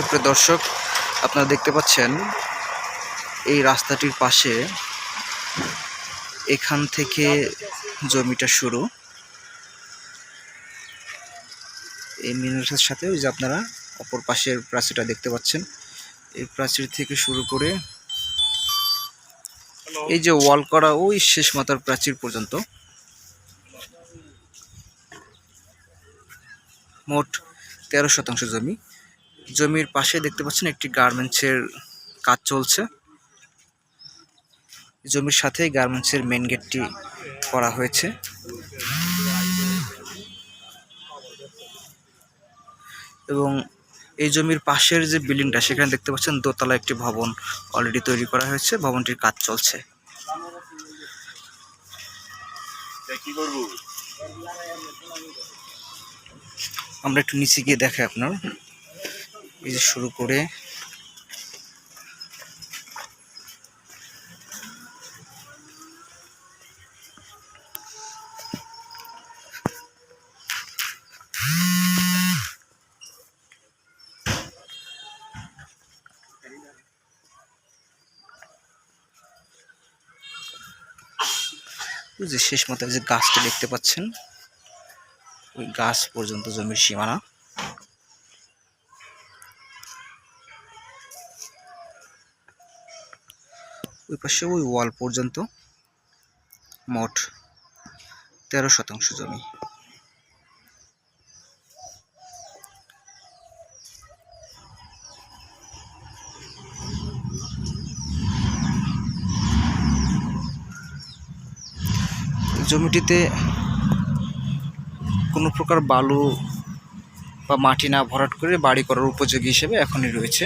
সুপ্রিয় দর্শক আপনারা দেখতে পাচ্ছেন এই রাস্তাটির পাশে এখান থেকে জমিটা শুরু। এই মিনারের সাথে ওই যে আপনারা অপর পাশের প্রাচীরটা দেখতে পাচ্ছেন। এই প্রাচীর থেকে শুরু করে এই যে ওয়াল করা ওই শেষ মাথার প্রাচীর পর্যন্ত মোট তেরো শতাংশ জমি। জমির পাশে দেখতে পাচ্ছেন একটি গার্মেন্টসের কাজ চলছে। জমির সাথেই গার্মেন্টসের মেন গেটটি করা হয়েছে। এবং এই জমির পাশের যে বিল্ডিংটা সেখানে দেখতে পাচ্ছেন দোতলা একটি ভবন অলরেডি তৈরি করা হয়েছে। ভবনটির কাজ চলছে। আমরা একটু নিচে গিয়ে দেখাই আপনার। এই যে শুরু করে। যে শেষ মাথায় যে গাছটা দেখতে পাচ্ছেন, ওই গাছ পর্যন্ত জমির সীমানা। ওই পাশে ওই ওয়াল পর্যন্ত মোট তেরো শতাংশ জমি। জমিটিতে কোনো প্রকার বালু বা মাটি না ভরাট করে বাড়ি করার উপযোগী হিসেবে এখনই রয়েছে।